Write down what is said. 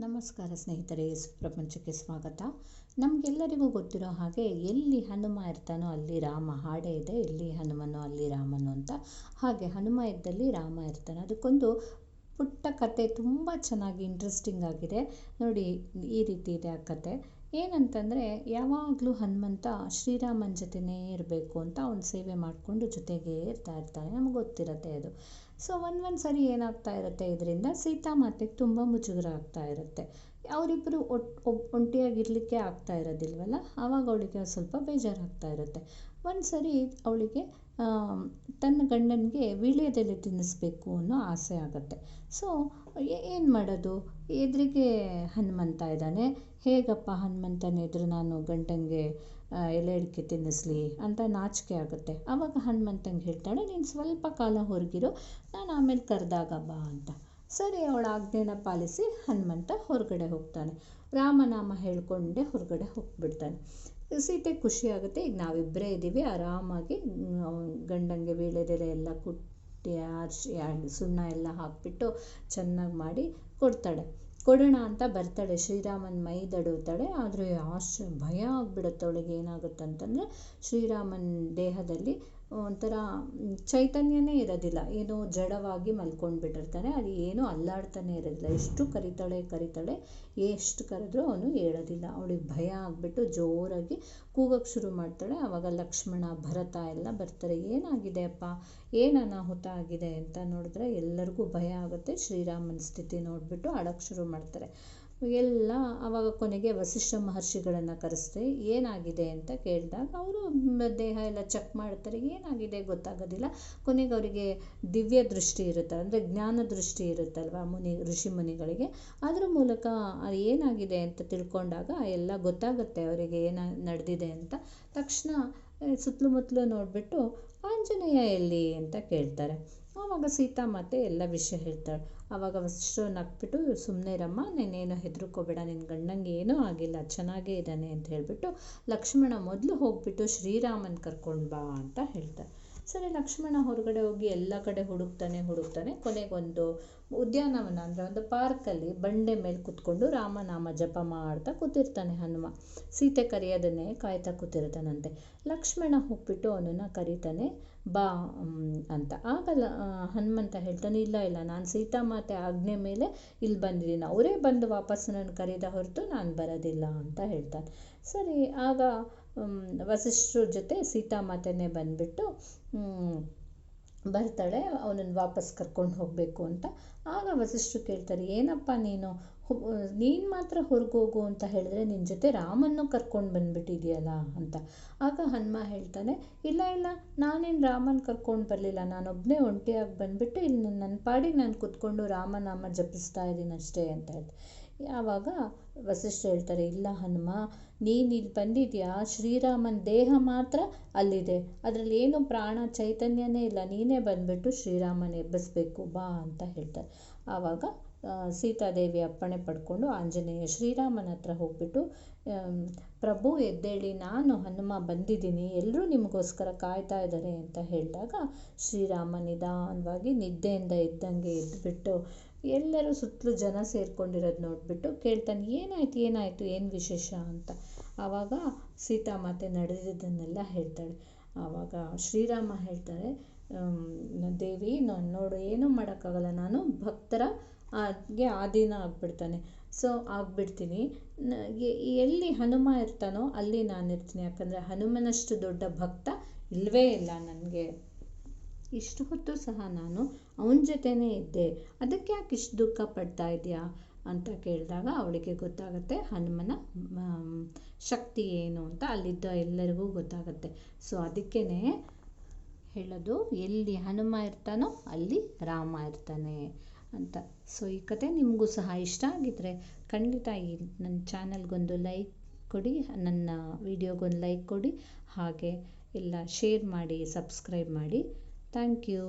ನಮಸ್ಕಾರ ಸ್ನೇಹಿತರೆ ಪ್ರಪಂಚಕ್ಕೆ ಸ್ವಾಗತ. ನಮಗೆಲ್ಲರಿಗೂ ಗೊತ್ತಿರೋ ಹಾಗೆ ಎಲ್ಲಿ ಹನುಮ ಇರ್ತಾನೋ ಅಲ್ಲಿ ರಾಮ, ಹಾಡೇ ಇದೆ. ಎಲ್ಲಿ ಹನುಮನೋ ಅಲ್ಲಿ ರಾಮನು ಅಂತ. ಹಾಗೆ ಹನುಮ ಇದ್ದಲ್ಲಿ ರಾಮ ಇರ್ತಾನೆ. ಅದಕ್ಕೊಂದು ಪುಟ್ಟ ಕತೆ ತುಂಬ ಚೆನ್ನಾಗಿ ಇಂಟ್ರೆಸ್ಟಿಂಗ್ ಆಗಿದೆ. ನೋಡಿ, ಈ ರೀತಿ ಇದೆ ಆ ಕತೆ. ಏನಂತಂದರೆ ಯಾವಾಗಲೂ ಹನುಮಂತ ಶ್ರೀರಾಮನ ಜೊತೆನೇ ಇರಬೇಕು ಅಂತ ಅವ್ನ ಸೇವೆ ಮಾಡಿಕೊಂಡು ಜೊತೆಗೇ ಇರ್ತಾ ಇರ್ತಾನೆ. ನಮ್ಗೆ ಗೊತ್ತಿರತ್ತೆ ಅದು. ಸೊ ಒಂದು ಒಂದು ಸರಿ ಏನಾಗ್ತಾ ಇರುತ್ತೆ ಇದರಿಂದ ಸೀತಾಮಾತೆಗೆ ತುಂಬ ಮುಜುಗರ ಆಗ್ತಾ ಇರುತ್ತೆ. ಅವರಿಬ್ಬರು ಒಟ್ ಒಬ್ ಒಂಟಿಯಾಗಿರಲಿಕ್ಕೆ ಆಗ್ತಾ ಇರೋದಿಲ್ವಲ್ಲ? ಆವಾಗ ಅವಳಿಗೆ ಸ್ವಲ್ಪ ಬೇಜಾರಾಗ್ತಾ ಇರುತ್ತೆ. ಒಂದು ಸರಿ ಅವಳಿಗೆ ತನ್ನ ಗಂಡನಿಗೆ ವೀಳ್ಯದೆಲೆ ತಿನ್ನಿಸ್ಬೇಕು ಅನ್ನೋ ಆಸೆ ಆಗುತ್ತೆ. ಸೊ ಏನು ಮಾಡೋದು? ಎದುರಿಗೆ ಹನುಮಂತ ಇದ್ದಾನೆ. ಹೇಗಪ್ಪ ಹನುಮಂತನ ಎದುರು ನಾನು ಗಂಡನಿಗೆ ಎಲೆ ಅಡಿಕೆ ತಿನ್ನಿಸ್ಲಿ ಅಂತ ನಾಚಿಕೆ ಆಗುತ್ತೆ. ಆವಾಗ ಹನುಮಂತಂಗೆ ಹೇಳ್ತಾಳೆ, ನೀನು ಸ್ವಲ್ಪ ಕಾಲ ಹೊರಗಿರು, ನಾನು ಆಮೇಲೆ ಕರೆದಾಗ ಬಾ ಅಂತ. ಸರಿ, ಅವಳ ಆಜ್ಞೆನ ಪಾಲಿಸಿ ಹನುಮಂತ ಹೊರಗಡೆ ಹೋಗ್ತಾನೆ. ರಾಮನಾಮ ಹೇಳಿಕೊಂಡೇ ಹೊರಗಡೆ ಹೋಗ್ಬಿಡ್ತಾನೆ. ಸೀತೆ ಖುಷಿಯಾಗುತ್ತೆ ಈಗ ನಾವಿಬ್ಬರೇ ಇದ್ದೀವಿ. ಆರಾಮಾಗಿ ಗಂಡನಿಗೆ ವೀಳ್ಯದೆಲೆ ಎಲ್ಲ ಕುಟ್ಟಿ ಆರಿಸಿ ಸುಣ್ಣ ಎಲ್ಲ ಹಾಕಿಬಿಟ್ಟು ಚೆನ್ನಾಗಿ ಮಾಡಿ ಕೊಡ್ತಾಳೆ. ಕೊಡೋಣ ಅಂತ ಬರ್ತಾಳೆ. ಶ್ರೀರಾಮನ ಮೈ ದಡುತ್ತಾಳೆ ಆದರೆ ಆಶ್ಚರ್ಯ, ಭಯ ಆಗ್ಬಿಡುತ್ತೆ ಅವಳಿಗೆ ಏನಾಗುತ್ತೆ ಅಂತಂದರೆ, ಶ್ರೀರಾಮನ ದೇಹದಲ್ಲಿ ಒಂಥರ ಚೈತನ್ಯನೇ ಇರೋದಿಲ್ಲ. ಏನೋ ಜಡವಾಗಿ ಮಲ್ಕೊಂಡು ಬಿಟ್ಟಿರ್ತಾನೆ ಅದು ಏನೂ ಅಲ್ಲಾಡ್ತಾನೆ ಇರೋದಿಲ್ಲ. ಎಷ್ಟು ಕರಿತಾಳೆ ಕರಿತಾಳೆ, ಎಷ್ಟು ಕರೆದ್ರೂ ಅವನು ಹೇಳೋದಿಲ್ಲ. ಅವಳಿಗೆ ಭಯ ಆಗಿಬಿಟ್ಟು ಜೋರಾಗಿ ಕೂಗಕ್ಕೆ ಶುರು ಮಾಡ್ತಾಳೆ. ಆವಾಗ ಲಕ್ಷ್ಮಣ, ಭರತ ಎಲ್ಲ ಬರ್ತಾರೆ. ಏನಾಗಿದೆ ಅಪ್ಪ? ಏನು ಅನಾಹುತ ಆಗಿದೆ ಅಂತ ನೋಡಿದ್ರೆ ಎಲ್ಲರಿಗೂ ಭಯ ಆಗುತ್ತೆ. ಶ್ರೀರಾಮನ ಸ್ಥಿತಿ ನೋಡಿಬಿಟ್ಟು ಅಳಕ್ಕೆ ಶುರು ಮಾಡ್ತಾರೆ. ಎಲ್ಲ ಆವಾಗ ಕೊನೆಗೆ ವಸಿಷ್ಠ ಮಹರ್ಷಿಗಳನ್ನು ಕರೆಸ್ದೆ, ಏನಾಗಿದೆ ಅಂತ ಕೇಳಿದಾಗ ಅವರು ದೇಹ ಎಲ್ಲ ಚೆಕ್ ಮಾಡ್ತಾರೆ, ಏನಾಗಿದೆ ಗೊತ್ತಾಗೋದಿಲ್ಲ. ಕೊನೆಗೆ ಅವರಿಗೆ ದಿವ್ಯ ದೃಷ್ಟಿ ಇರುತ್ತೆ, ಅಂದರೆ ಜ್ಞಾನ ದೃಷ್ಟಿ ಇರುತ್ತಲ್ವ ಮುನಿ, ಋಷಿ ಮುನಿಗಳಿಗೆ. ಅದರ ಮೂಲಕ ಅದು ಏನಾಗಿದೆ ಅಂತ ತಿಳ್ಕೊಂಡಾಗ ಎಲ್ಲ ಗೊತ್ತಾಗುತ್ತೆ ಅವರಿಗೆ ಏನ ನಡೆದಿದೆ ಅಂತ. ತಕ್ಷಣ, ಸುತ್ತಲೂ ಮುತ್ತಲೂ ನೋಡಿಬಿಟ್ಟು, ಆಂಜನೇಯ ಎಲ್ಲಿ ಅಂತ ಕೇಳ್ತಾರೆ. ಆವಾಗ ಸೀತಾಮಾತೆ ಎಲ್ಲ ವಿಷಯ ಹೇಳ್ತಾಳೆ. ಆವಾಗ ವಸಿಷ್ಠರು ನಕ್ಬಿಟ್ಟು ಸುಮ್ಮನೆ ಇರಮ್ಮ, ನೀನೇನು ಹೆದರ್ಕೋಬೇಡ ನಿನ್ನ ಗಂಡಂಗೆ ಏನೂ ಆಗಿಲ್ಲ, ಚೆನ್ನಾಗೇ ಇದ್ದಾನೆ ಅಂತ ಹೇಳಿಬಿಟ್ಟು ಲಕ್ಷ್ಮಣ ಮೊದಲು ಹೋಗ್ಬಿಟ್ಟು ಶ್ರೀರಾಮನ ಕರ್ಕೊಂಡು ಬಾ ಅಂತ ಹೇಳ್ತಾರೆ ಸರಿ, ಲಕ್ಷ್ಮಣ ಹೊರಗಡೆ ಹೋಗಿ ಎಲ್ಲ ಕಡೆ ಹುಡುಕ್ತಾನೆ ಹುಡುಕ್ತಾನೆ ಕೊನೆಗೊಂದು ಉದ್ಯಾನವನ ಅಂದರೆ ಒಂದು ಪಾರ್ಕಲ್ಲಿ ಬಂಡೆ ಮೇಲೆ ಕೂತ್ಕೊಂಡು ರಾಮನಾಮ ಜಪ ಮಾಡ್ತಾ ಕೂತಿರ್ತಾನೆ ಹನುಮ. ಸೀತೆ ಕರೆಯೋದನ್ನೇ ಕಾಯ್ತಾ ಕೂತಿರ್ತಾನಂತೆ. ಲಕ್ಷ್ಮಣ ಹೋಗ್ಬಿಟ್ಟು ಅವನನ್ನು ಕರೀತಾನೆ, ಬಾ ಅಂತ. ಆಗ ಹನುಮಂತ ಹೇಳ್ತಾನೆ, ಇಲ್ಲ ಇಲ್ಲ, ನಾನು ಸೀತಾಮಾತೆ ಆಜ್ಞೆ ಮೇಲೆ ಇಲ್ಲಿ ಬಂದಿದ್ದೀನಿ. ಅವರೇ ಬಂದು ವಾಪಸ್ ನನ್ನ ಕರೀದ ಹೊರತು ನಾನು ಬರೋದಿಲ್ಲ, ಅಂತ ಹೇಳ್ತಾನೆ. ಸರಿ, ಆಗ ವಸಿಷ್ಠರ ಜೊತೆ ಸೀತಾಮಾತೆನೇ ಬಂದುಬಿಟ್ಟು ಬರ್ತಾಳೆ, ಅವನನ್ನು ವಾಪಸ್ ಕರ್ಕೊಂಡು ಹೋಗಬೇಕು ಅಂತ. ಆಗ ವಸಿಷ್ಠರು ಕೇಳ್ತಾರೆ, ಏನಪ್ಪ ನೀನು? ನೀನು ಮಾತ್ರ ಹೊರಗೆ ಹೋಗು ಅಂತ ಹೇಳಿದ್ರೆ ನಿನ್ನ ಜೊತೆ ರಾಮನ್ನು ಕರ್ಕೊಂಡು ಬಂದುಬಿಟ್ಟಿದೆಯಲ್ಲ ಅಂತ. ಆಗ ಹನುಮ ಹೇಳ್ತಾನೆ, ಇಲ್ಲ ಇಲ್ಲ, ನಾನೇನು ರಾಮನ ಕರ್ಕೊಂಡು ಬರಲಿಲ್ಲ. ನಾನೊಬ್ಬನೇ ಒಂಟಿಯಾಗಿ ಬಂದುಬಿಟ್ಟು ಇಲ್ಲಿ ನನ್ನ ಪಾಡಿಗೆ ನಾನು ಕೂತ್ಕೊಂಡು ರಾಮನಾಮ ಜಪಿಸ್ತಾ ಇದ್ದೀನಿ ಅಷ್ಟೇ ಅಂತ ಹೇಳ್ತಾರೆ ಆವಾಗ ವಸಿಷ್ಠ ಹೇಳ್ತಾರೆ, ಇಲ್ಲ ಹನುಮ, ನೀನು ಇಲ್ಲಿ ಬಂದಿದ್ಯಾ? ಶ್ರೀರಾಮನ ದೇಹ ಮಾತ್ರ ಅಲ್ಲಿದೆ. ಅದರಲ್ಲಿ ಏನು ಪ್ರಾಣ ಚೈತನ್ಯನೇ ಇಲ್ಲ. ನೀನೇ ಬಂದುಬಿಟ್ಟು ಶ್ರೀರಾಮನ ಎಬ್ಬಿಸ್ಬೇಕು, ಬಾ ಅಂತ ಹೇಳ್ತಾರೆ. ಆವಾಗ ಸೀತಾದೇವಿ ಅಪ್ಪಣೆ ಪಡ್ಕೊಂಡು ಆಂಜನೇಯ ಶ್ರೀರಾಮನ ಹತ್ರ ಹೋಗ್ಬಿಟ್ಟು ಪ್ರಭು ಎದ್ದೇಳಿ, ನಾನು ಹನುಮ ಬಂದಿದ್ದೀನಿ ಎಲ್ಲರೂ ನಿಮಗೋಸ್ಕರ ಕಾಯ್ತಾ ಇದ್ದಾರೆ ಅಂತ ಹೇಳಿದಾಗ ಶ್ರೀರಾಮ ನಿಧಾನವಾಗಿ ನಿದ್ದೆಯಿಂದ ಇದ್ದಂಗೆ ಎದ್ದುಬಿಟ್ಟು ಎಲ್ಲರೂ ಸುತ್ತಲೂ ಜನ ಸೇರ್ಕೊಂಡಿರೋದು ನೋಡಿಬಿಟ್ಟು ಕೇಳ್ತಾನೆ, ಏನಾಯ್ತು, ಏನಾಯಿತು, ಏನು ವಿಶೇಷ ಅಂತ? ಆವಾಗ ಸೀತಾಮಾತೆ ನಡೆದಿದ್ದನ್ನೆಲ್ಲ ಹೇಳ್ತಾಳೆ. ಆವಾಗ ಶ್ರೀರಾಮ ಹೇಳ್ತಾರೆ ದೇವಿ, ನಾನು ನೋಡು, ಏನೂ ಮಾಡೋಕ್ಕಾಗಲ್ಲ, ನಾನು ಭಕ್ತರ ಗೆ ಆಧೀನ ಆಗಿಬಿಡ್ತಾನೆ. ಸೊ ಆಗಿಬಿಡ್ತೀನಿ. ಎಲ್ಲಿ ಹನುಮ ಇರ್ತಾನೋ ಅಲ್ಲಿ ನಾನು ಇರ್ತೀನಿ. ಯಾಕಂದರೆ ಹನುಮನಷ್ಟು ದೊಡ್ಡ ಭಕ್ತ ಇಲ್ಲವೇ ಇಲ್ಲ ನನಗೆ. ಇಷ್ಟು ಹೊತ್ತು ಸಹ ನಾನು ಅವನ ಜೊತೆನೇ ಇದ್ದೆ. ಅದಕ್ಕೆ ಯಾಕೆ ಇಷ್ಟು ದುಃಖ ಪಡ್ತಾ ಇದೆಯಾ ಅಂತ ಕೇಳಿದಾಗ ಅವಳಿಗೆ ಗೊತ್ತಾಗುತ್ತೆ ಹನುಮನ ಶಕ್ತಿ ಏನು ಅಂತ ಅಲ್ಲಿದ್ದ ಎಲ್ಲರಿಗೂ ಗೊತ್ತಾಗುತ್ತೆ. ಸೊ ಅದಕ್ಕೇ ಹೇಳೋದು ಎಲ್ಲಿ ಹನುಮ ಇರ್ತಾನೋ ಅಲ್ಲಿ ರಾಮ ಇರ್ತಾನೆ. ಅಂತ. ಸೊ ಈ ಕತೆ ನಿಮಗೂ ಸಹ ಇಷ್ಟ ಆಗಿದ್ದರೆ ಖಂಡಿತ ಈ ನನ್ನ ಚಾನಲ್ಗೊಂದು ಲೈಕ್ ಕೊಡಿ, ನನ್ನ ವಿಡಿಯೋಗೊಂದು ಲೈಕ್ ಕೊಡಿ, ಹಾಗೆ ಎಲ್ಲ ಶೇರ್ ಮಾಡಿ, ಸಬ್ಸ್ಕ್ರೈಬ್ ಮಾಡಿ. Thank you.